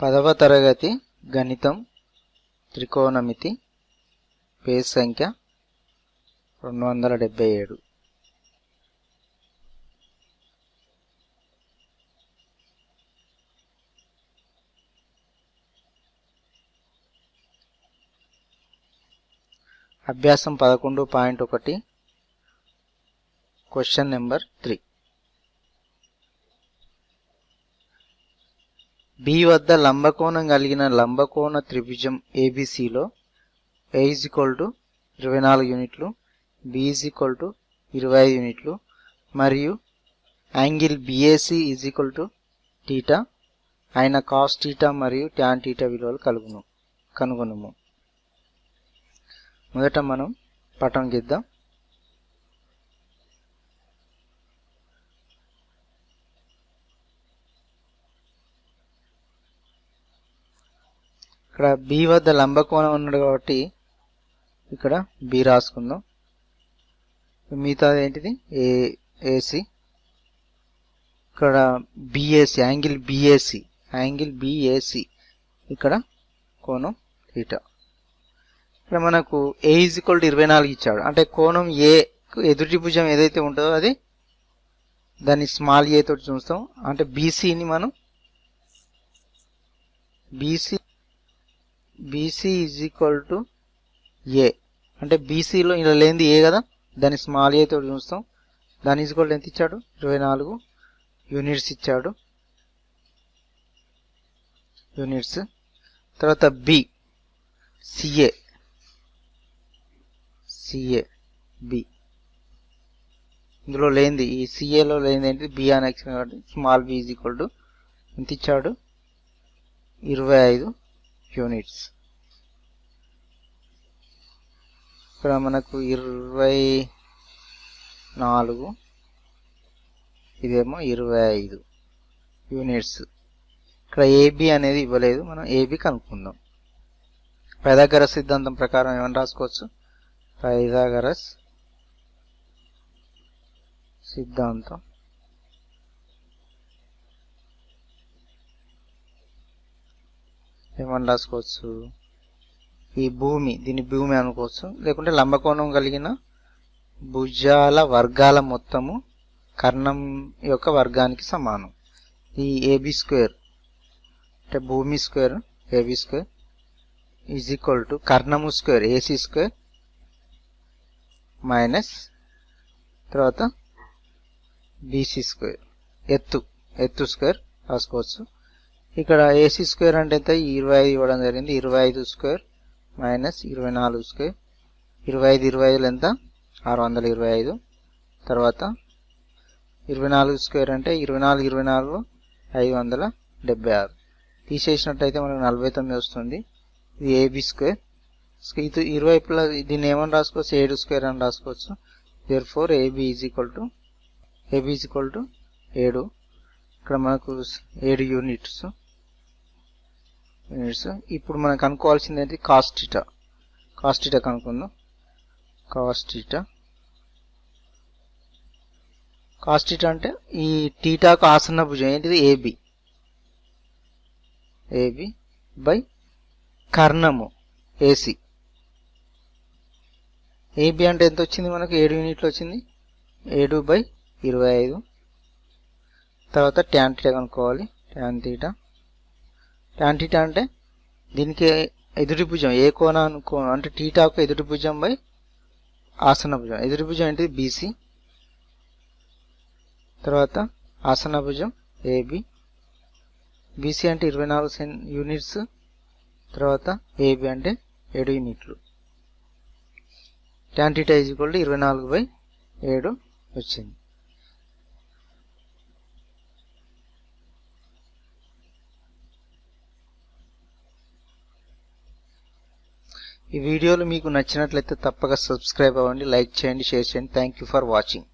పదవ తరగతి గణితం త్రికోణమితి పేజ్ సంఖ్య రెండు వందల డెబ్బై ఏడు. అభ్యాసం పదకొండు పాయింట్ ఒకటి క్వశ్చన్ నెంబర్ త్రీ. బి వద్ద లంబకోణం కలిగిన లంబకోణ త్రిభుజం ఏబిసిలో ఏ ఈజ్ ఈక్వల్ టు ఇరవై నాలుగు యూనిట్లు బి ఈజ్ ఈక్వల్ టు ఇరవై ఐదు యూనిట్లు మరియు angle BAC is equal to theta అయిన కాస్ టీటా మరియు ట్యాన్ టీటా విలువలు కలుగును కనుగొనుము. మొదట మనం పటం గీద్దాం. ఇక్కడ బి వద్ద లంబకోణం ఉన్నాడు కాబట్టి ఇక్కడ బి రాసుకుందాం. మిగతా ఏంటిది? ఏ ఏసీ ఇక్కడ BAC angle BAC angle BAC ఇక్కడ కోణం థీటా ఇక్కడ మనకు ఏ ఈజ్ ఈక్వల్ టు ఇరవై నాలుగు ఇచ్చాడు. అంటే కోణం ఏ ఎదుటి భుజం ఏదైతే ఉంటుందో అది దాన్ని స్మాల్ ఏ తోటి చూస్తాం. అంటే బీసీని మనం BC BC is equal to A అంటే బీసీలో ఇలా లేనిది ఏ కదా? దాన్ని స్మాల్ ఏ తోటి చూస్తాం. దాని ఈజ్ ఎంత ఇచ్చాడు? ఇరవై నాలుగు. యూనిట్స్ ఇచ్చాడు. యూనిట్స్ తర్వాత బి సిఏ సిఏ బి ఇందులో లేనిది ఈ సిఏలో లేనిది ఏంటి బి అని కాబట్టి small B is equal to ఎంత ఇచ్చాడు? ఇరవై ఐదు యూనిట్స్ ఇక్కడ మనకు ఇరవై నాలుగు ఇదేమో ఇరవై ఐదు యూనిట్స్. ఇక్కడ ఏబి అనేది ఇవ్వలేదు మనం ఏబి కనుక్కుందాం. పైదాగరస్ సిద్ధాంతం ప్రకారం ఏమని రాసుకోవచ్చు? పైదాగరస్ సిద్ధాంతం. ఏమని రాసుకోవచ్చు? ఈ భూమి దీని భూమి అనుకోవచ్చు. లేకుంటే లంబకోణం కలిగిన భుజాల వర్గాల మొత్తము కర్ణం యొక్క వర్గానికి సమానం. ఈ ఏబి స్క్వేర్ అంటే భూమి square AB square is equal to కర్ణము square AC square minus తర్వాత బీసీ స్క్వేర్ ఎత్తు ఎత్తు స్క్వేర్ రాసుకోవచ్చు. ఇక్కడ ఏసీ స్క్వేర్ అంటే ఎంత? ఇరవై ఐదు ఇవ్వడం జరిగింది. ఇరవై ఐదు స్క్వేర్ మైనస్ ఇరవై నాలుగు స్క్వేర్ ఇరవై ఐదు ఇరవై ఐదులు ఎంత? ఆరు వందల ఇరవై ఐదు. తర్వాత ఇరవై నాలుగు స్క్వేర్ అంటే ఇరవై నాలుగు ఇరవై నాలుగు ఐదు వందల డెబ్బై ఆరు. తీసేసినట్టయితే మనకు నలభై తొమ్మిది వస్తుంది. ఇది ఏబి స్క్వేర్? ఇది ఇరువైపులా దీన్ని ఏమని రాసుకోవచ్చు? ఏడు స్క్వేర్ అని రాసుకోవచ్చు. Therefore AB is equal to AB is equal to ఏడు. ఇక్కడ మనకు ఏడు యూనిట్స్ యూనిట్స్ ఇప్పుడు మనం కనుక్కోవాల్సింది ఏంటి? కాస్టిటా కాస్టిటా కనుక్కుందాం. కాస్టిటా కాస్టిటా అంటే ఈ టీటాకు ఆసన్న భుజం ఏంటిది? ఏబి ఏబి బై కర్ణము. ఏసి ఏబి అంటే ఎంత వచ్చింది మనకు? ఏడు యూనిట్లు వచ్చింది. ఏడు బై ఇరవై ఐదు. తర్వాత ట్యాన్ టీటా కనుక్కోవాలి. ట్యాన్ తీటా టాన్ టీటా అంటే దీనికి ఎదుటి భుజం ఏ కోణ కోణం అంటే టీటాకు ఎదుటి భుజం బై ఆసన భుజం. ఎదుటి భుజం ఏంటిది? బీసీ తర్వాత ఆసన భుజం ఏబి బీసీ అంటే ఇరవై నాలుగు సెన్ యూనిట్స్. తర్వాత ఏబి అంటే ఏడు యూనిట్లు. Tan theta is equal to ఇరవై నాలుగు బై ఏడు వచ్చింది. ఈ వీడియోలు మీకు నచ్చినట్లయితే తప్పక సబ్స్క్రైబ్ అవ్వండి లైక్ చేయండి షేర్ చేయండి. Thank you for watching